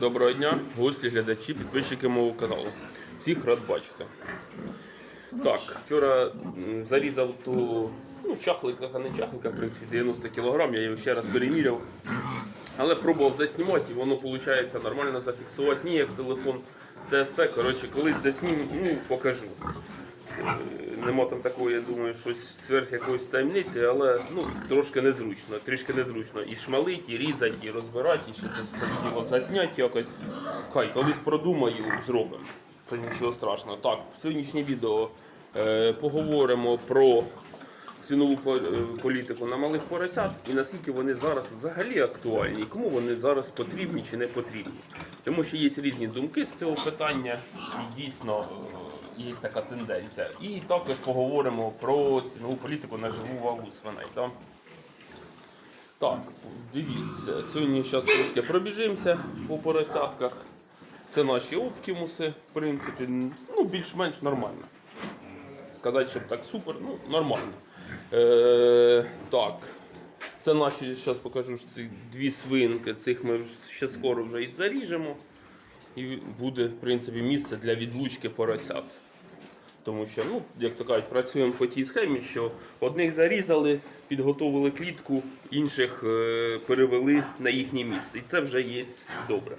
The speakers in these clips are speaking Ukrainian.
Доброго дня, гості, глядачі, підписчики мого каналу. Всіх рад бачити. Так, вчора зарізав ту ну, чахлика, а не чахлика, в принципі, 90 кг, я його ще раз переміряв. Але пробував заснімати і воно виходить нормально зафіксувати. Ні, як телефон ТСЕ. Коротше, колись заснім, ну, покажу. Нема там такої, я думаю, щось сверх якоїсь таємниці, але ну, трошки незручно, трішки незручно. І шмалить, і різати, і розбирати, і ще це все діло засняти якось. Хай, колись продумаю, зробимо. Це нічого страшного. Так, в сьогоднішнє відео е, поговоримо про цінову е, політику на малих поросят і наскільки вони зараз взагалі актуальні, і кому вони зараз потрібні чи не потрібні. Тому що є різні думки з цього питання, і дійсно є така тенденція. І також поговоримо про цінову політику на живу вагу свиней. Так? Так, дивіться, сьогодні зараз трошки пробіжимося по поросятках. Це наші оптимуси, в принципі, ну, більш-менш нормально. Сказати, щоб так супер, ну, нормально. Е, так, це наші, зараз покажу ці дві свинки, цих ми ще скоро вже і заріжемо. І буде, в принципі, місце для відлучки поросят. Тому що, ну, як то кажуть, працюємо по тій схемі, що одних зарізали, підготовили клітку, інших е, перевели на їхнє місце. І це вже є добре.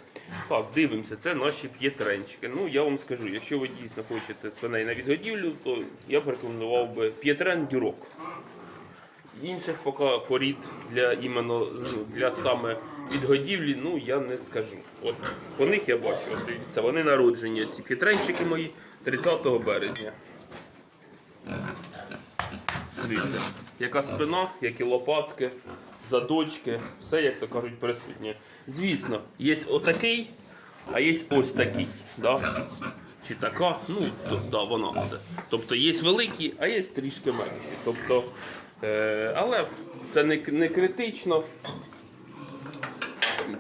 Так, дивимося, це наші п'єтренчики. Ну, я вам скажу, якщо ви дійсно хочете свиней на відгодівлю, то я б рекомендував би п'єтрен дюрок. Інших поки порід для іменно ну, для саме відгодівлі, ну я не скажу. От по них я бачу, от дивіться, вони народжені, ці п'єтренчики мої 30 березня. Дивіться, яка спина, які лопатки, задочки, все, як то кажуть, присутнє. Звісно, є отакий, а є ось такий. Да? Чи така, ну, то, да, вона це. Тобто є великі, а є трішки менші. Тобто, е, але це не, не критично.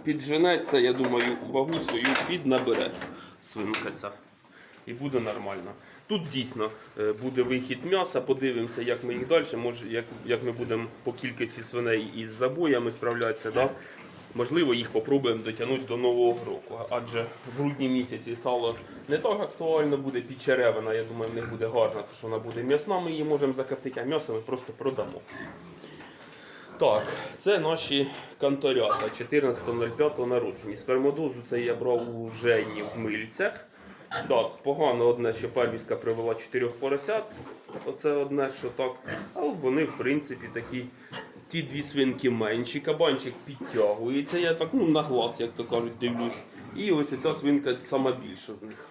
Підженеться, я думаю, вагу свою піднабере свинка ця. І буде нормально. Тут дійсно е, буде вихід м'яса, подивимося, як ми їх далі, може, як, як ми будемо по кількості свиней із забоями справлятися. Да? Можливо, їх попробуємо дотягнути до нового року. Адже в грудні місяці сало не так актуально буде під черевина. Я думаю, в них буде гарно, тому що вона буде м'ясна, ми її можемо закоптити, а м'ясо ми просто продамо. Так, це наші канторята 14.05 народжені. Спермодозу це я брав у Жені в Мильцях. Так, погано одне, що первістка привела чотирьох поросят. Оце одне, що так. Але вони, в принципі, такі. Ті дві свинки менші, кабанчик підтягується, я так ну, на глаз, як то кажуть, дивлюсь. І ось ця свинка сама більша з них.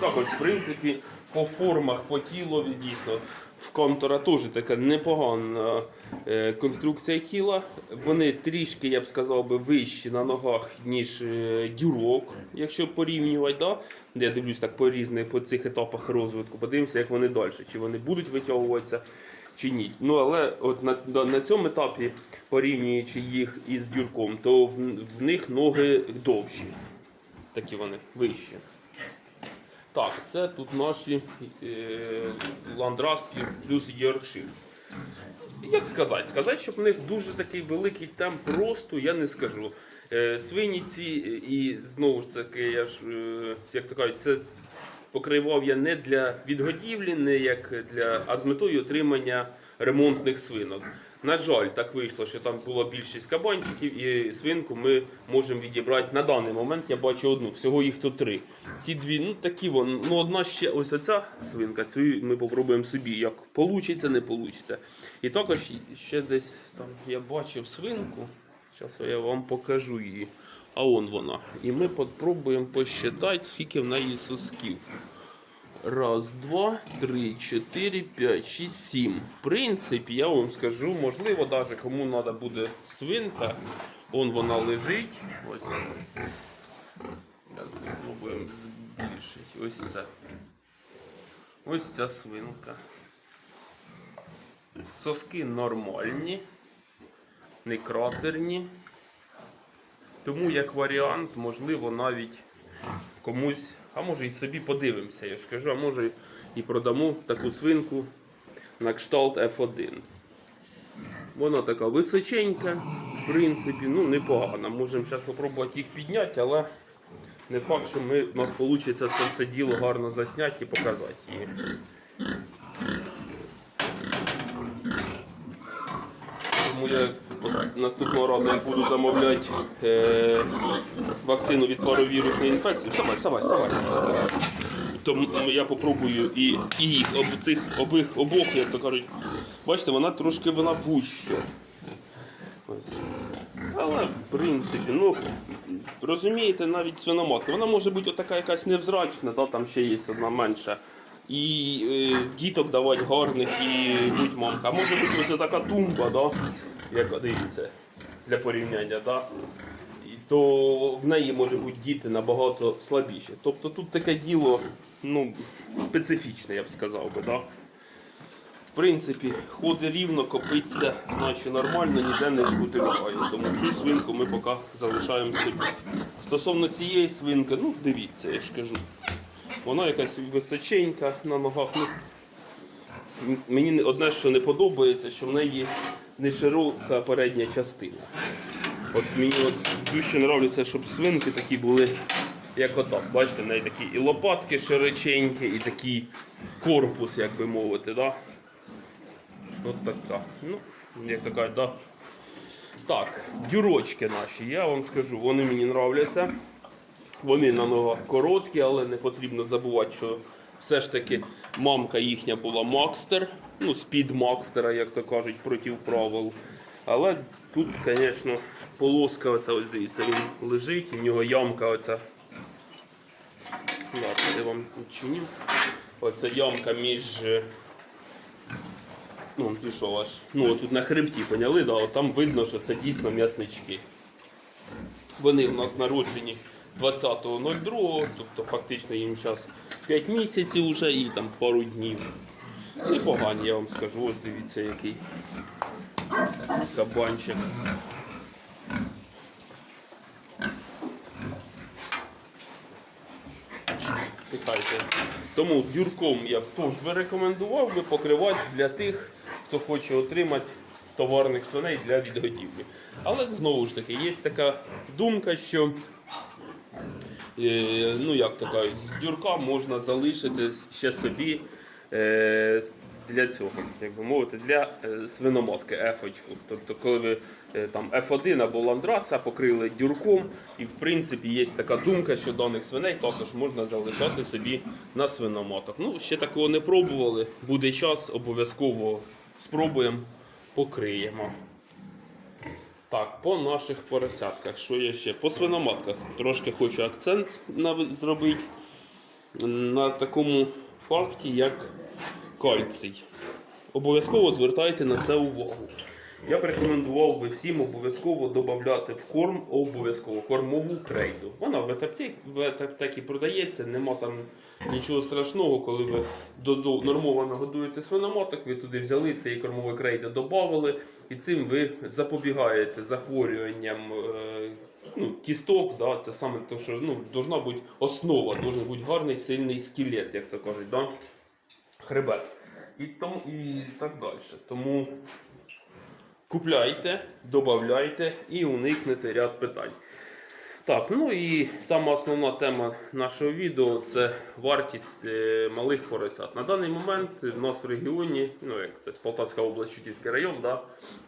Так, ось, в принципі, по формах, по тілу дійсно. В контура теж така непогана е, конструкція тіла. Вони трішки, я б сказав, би, вищі на ногах, ніж е, дюрок, якщо порівнювати. Да? Я дивлюсь так по різних по цих етапах розвитку. Подивимося, як вони далі, чи вони будуть витягуватися, чи ні. Ну але от на- на цьому етапі, порівнюючи їх із дюрком, то в, в них ноги довші. Такі вони вищі. Так, це тут наші е, ландраски плюс Йоркшир. Як сказати? Сказати, щоб в них дуже такий великий темп росту, я не скажу. Е, свині ці, і знову ж таки, я ж, е, як то кажуть, це покривав я не для відгодівлі, не як для, а з метою отримання ремонтних свинок. На жаль, так вийшло, що там було більшість кабанчиків, і свинку ми можемо відібрати на даний момент. Я бачу одну, всього їх тут три. Ті дві, ну такі вон, ну одна ще ось оця свинка, цю ми попробуємо собі, як получиться, не получиться. І також ще десь там я бачив свинку. Зараз я вам покажу її. А он вона. І ми попробуємо посчитати, скільки в неї сосків. Раз, два, три, чотири, п'ять, шість, сім. В принципі, я вам скажу, можливо, навіть кому треба буде свинка. Он вона лежить. Ось. Спробуємо збільшити. Ось це. Ось ця свинка. Соски нормальні, не кратерні. Тому як варіант, можливо, навіть комусь, а може і собі подивимося, я ж кажу, а може і продамо таку свинку на кшталт F1. Вона така височенька, в принципі, ну, непогано. Можемо зараз спробувати їх підняти, але не факт, що ми, у нас вийде це все діло гарно засняти і показати її. Тому я наступного разу як буду замовляти е, вакцину від паровірусної інфекції. Вставай, вставай, вставай. То я попробую і, і об цих обих обох, як то кажуть. Бачите, вона трошки вона вуща. Але в принципі, ну розумієте, навіть свиноматка, вона може бути отака якась невзрачна, да, там ще є одна менша. І е, діток давати гарних і будь мамка. А може бути ось така тумба, да, як дивіться, для порівняння, да. То в неї може бути діти набагато слабіші. Тобто тут таке діло ну, специфічне, я б сказав би. Да. В принципі, ходить рівно, копиться, наче нормально, ніде не шкутилюває. Тому цю свинку ми поки залишаємо собі. Стосовно цієї свинки, ну дивіться, я ж кажу. Вона якась височенька на ногах. Ну, мені одне, що не подобається, що в неї не широка передня частина. От мені от дуже нравиться, щоб свинки такі були, як отак. Бачите, в неї такі і лопатки широченькі, і такий корпус, як би мовити. Да? От така. Ну, як кажуть, да. Так, дюрочки наші, я вам скажу, вони мені нравляться. Вони на ногах короткі, але не потрібно забувати, що все ж таки мамка їхня була Макстер, ну, спід Макстера, як то кажуть, проти правил. Але тут, звісно, полоска, оця, ось дивіться, він лежить, і в нього ямка оця. Я вам чиню. Оця ямка між. е, Ну, пішов аж. Ну, тут на хребті, поняли, да? От там видно, що це дійсно м'яснички. Вони в нас народжені 20.02, тобто фактично їм зараз 5 місяців вже і там пару днів. Непогані, я вам скажу, ось дивіться який кабанчик. Питайте. Тому дюрком я б теж би рекомендував би покривати для тих, хто хоче отримати товарних свиней для відгодівлі. Але знову ж таки, є така думка, що ну як кажуть, з дюрка можна залишити ще собі е, для цього, як би мовити, для е, свиноматки ефочку. Тобто, коли ви е, там F1 або ландраса покрили дюрком, і в принципі є така думка, що даних свиней також можна залишати собі на свиноматок. Ну, ще такого не пробували. Буде час, обов'язково спробуємо, покриємо. Так, по наших поросятках, що є ще? По свиноматках трошки хочу акцент зробити на такому факті, як кальцій. Обов'язково звертайте на це увагу. Я б рекомендував би всім обов'язково додати в корм обов'язково кормову крейду. Вона в ветаптекі продається, нема там нічого страшного, коли ви нормовано годуєте свиноматок, ви туди взяли цієї кормової крейди, додали, і цим ви запобігаєте захворюванням е, ну, кісток. Да, це саме те, що ну, должна бути основа, должен бути гарний сильний скелет, як то кажуть. Да? хребет. І, тому, і так далі. Тому купляйте, додавайте і уникнете ряд питань. Так, ну і сама основна тема нашого відео це вартість е, малих поросят. На даний момент в нас в регіоні, ну як це Полтавська область, Чутівський район, да,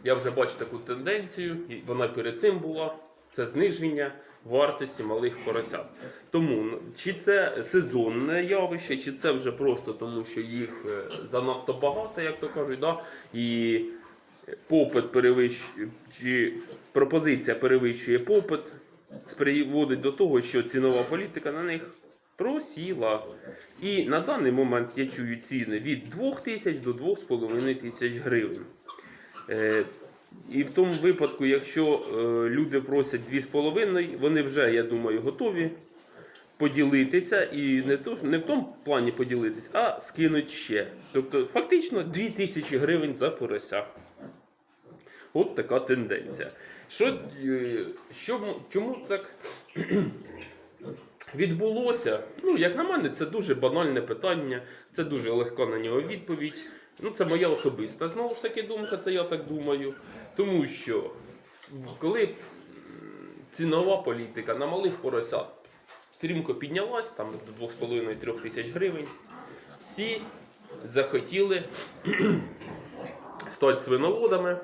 я вже бачу таку тенденцію, і вона перед цим була. Це зниження вартості малих поросят. Тому чи це сезонне явище, чи це вже просто тому, що їх е, занадто багато, як то кажуть, да? і попит перевищує, пропозиція перевищує попит, приводить до того, що цінова політика на них просіла. І на даний момент я чую ціни від 2 тисяч до 2,5 тисяч гривень. Е, І в тому випадку, якщо е, люди просять 2,5, вони вже, я думаю, готові поділитися і не, то, не в тому плані поділитися, а скинуть ще. Тобто, фактично 2 тисячі гривень за порося. От така тенденція. Що, е, що, чому так відбулося? Ну, як на мене, це дуже банальне питання, це дуже легка на нього відповідь. Ну, це моя особиста знову ж таки думка, це я так думаю. Тому що коли цінова політика на малих поросят стрімко піднялась там до 2,5-3 тисяч гривень, всі захотіли стати свиноводами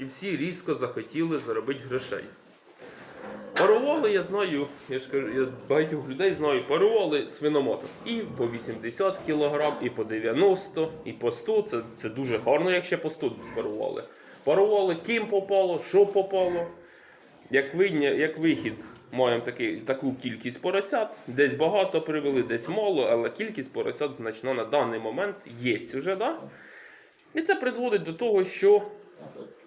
і всі різко захотіли заробити грошей. Парували, я знаю, я ж кажу, я багатьох людей знаю, парували свиноматок. І по 80 кг, і по 90, і по 100. Це, це дуже гарно, якщо по 100 парували. Парували, ким попало, що попало. Як, виня, як вихід, маємо такий, таку кількість поросят. Десь багато привели, десь мало, але кількість поросят значна на даний момент є вже. Да? І це призводить до того, що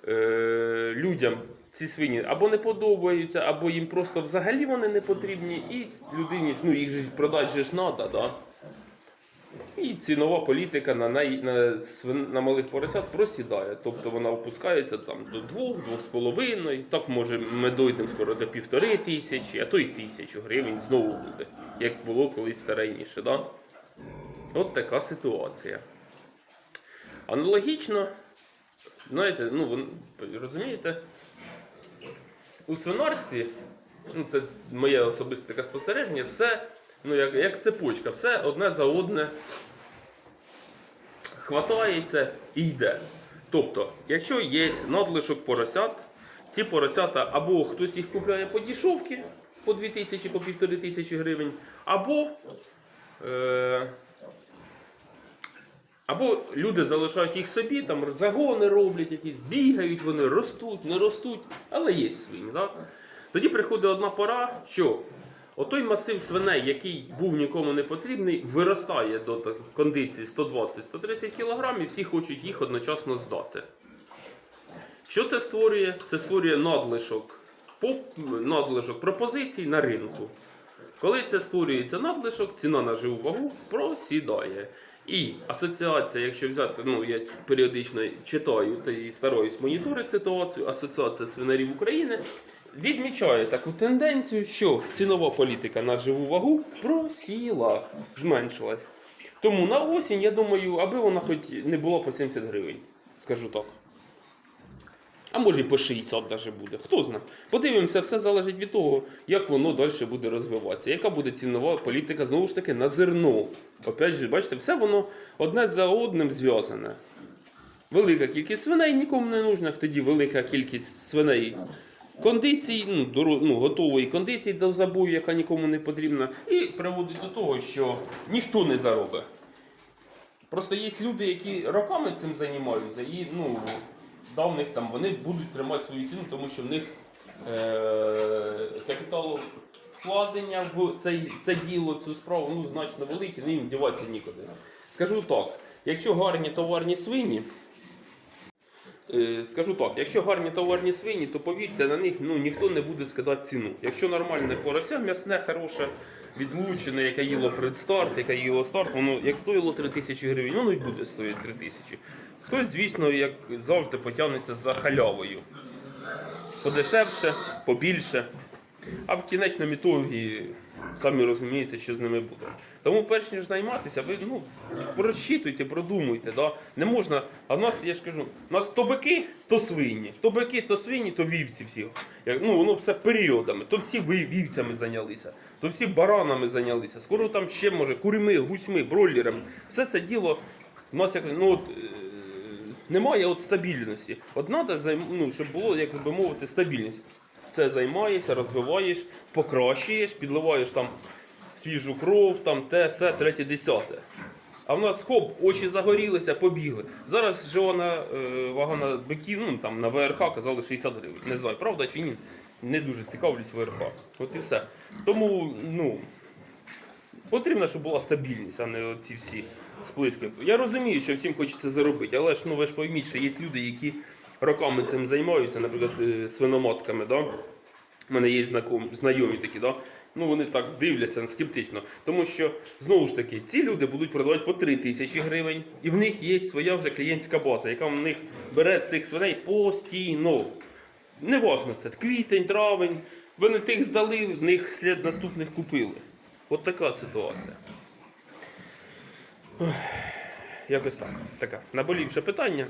е, людям ці свині або не подобаються, або їм просто взагалі вони не потрібні, і людині ну їх ж продати ж треба, да? І цінова політика на, най, на, свин, на малих поросят просідає. Тобто вона опускається там до двох, двох з половиною. Так може ми дойдемо скоро до півтори тисячі, а то й тисячу гривень знову буде, як було колись раніше. Да? От така ситуація. Аналогічно, знаєте, ну розумієте, у свинарстві, ну це моє особисте таке спостереження, все, ну як, як цепочка, все одне за одне хватається і йде. Тобто, якщо є надлишок поросят, ці поросята або хтось їх купляє по дішовки по 2000, по 1500 гривень, або е, або люди залишають їх собі, там загони роблять якісь, бігають, вони ростуть, не ростуть, але є свині. Так? Тоді приходить одна пора, що отой масив свиней, який був нікому не потрібний, виростає до кондиції 120-130 кг і всі хочуть їх одночасно здати. Що це створює? Це створює надлишок, надлишок пропозицій на ринку. Коли це створюється надлишок, ціна на живу вагу просідає. І асоціація, якщо взяти, ну я періодично читаю та і стараюсь моніторити ситуацію, Асоціація свинарів України відмічає таку тенденцію, що цінова політика на живу вагу просіла, зменшилась. Тому на осінь, я думаю, аби вона хоч не була по 70 гривень, скажу так. А може і по 60 даже буде. Хто знає. Подивимося, все залежить від того, як воно далі буде розвиватися. Яка буде цінова політика, знову ж таки, на зерно. Опять же, бачите, все воно одне за одним зв'язане. Велика кількість свиней нікому не нужна, тоді велика кількість свиней кондицій, ну, доро- ну, готової кондиції до забою, яка нікому не потрібна, і приводить до того, що ніхто не заробить. Просто є люди, які роками цим займаються, і ну, да, в них там вони будуть тримати свою ціну, тому що в них е- капітал вкладення в цей, це діло, цю справу ну, значно велике, їм діватися нікуди. Скажу так, якщо гарні товарні свині, Е, Скажу так, якщо гарні товарні свині, то повірте, на них ну, ніхто не буде скидати ціну. Якщо нормальне порося, м'ясне, хороше, відлучене, яке їло предстарт, яке їло старт, воно як стоїло 3 тисячі гривень, воно і буде стоїти 3 тисячі. Хтось, звісно, як завжди, потягнеться за халявою. Подешевше, побільше. А в кінечному ітогі самі розумієте, що з ними буде. Тому перш ніж займатися, ви ну, просчитуйте, продумуйте. Да? Не можна. А в нас, я ж кажу, у нас то бики, то свині. То бики, то свині, то вівці всі. Як, ну, воно все періодами. То всі вівцями зайнялися, то всі баранами зайнялися. Скоро там ще може курми, гусьми, бройлерами. Все це діло у нас як ну, от, е, немає от стабільності. От треба, ну, щоб було, як би мовити, стабільність. Це займаєшся, розвиваєш, покращуєш, підливаєш там свіжу кров, там те, все, третє, десяте. А в нас хоп, очі загорілися, побігли. Зараз жива на, е, вага на биків, ну там на ВРХ казали 60 гривень. Не знаю, правда чи ні. Не дуже цікавлюсь ВРХ. От і все. Тому, ну, потрібно, щоб була стабільність, а не ці всі сплески. Я розумію, що всім хочеться заробити, але ж ну ви ж пойміть, що є люди, які роками цим займаються, наприклад, е, свиноматками. Да? У мене є знайомі такі, да? ну вони так дивляться скептично. Тому що, знову ж таки, ці люди будуть продавати по 3 тисячі гривень, і в них є своя вже клієнтська база, яка в них бере цих свиней постійно. Неважно це квітень, травень. Вони тих здали, в них слід наступних купили. От така ситуація. Якось так. Таке Наболівше питання.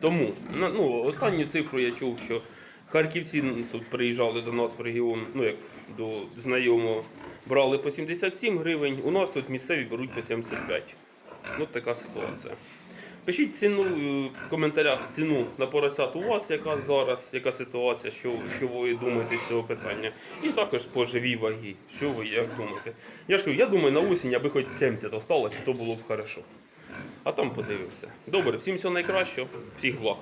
Тому ну, останню цифру я чув, що харківці тут приїжджали до нас в регіон, ну як до знайомого, брали по 77 гривень, у нас тут місцеві беруть по 75. Ну така ситуація. Пишіть ціну е, в коментарях ціну на поросят у вас, яка зараз, яка ситуація, що, що ви думаєте з цього питання. І також по живій вагі. Що ви як думаєте? Я ж кажу, я думаю, на осінь, аби хоч 70 осталось, то було б хорошо. А там подивимося. Добре, всім всього найкращого, всіх благ.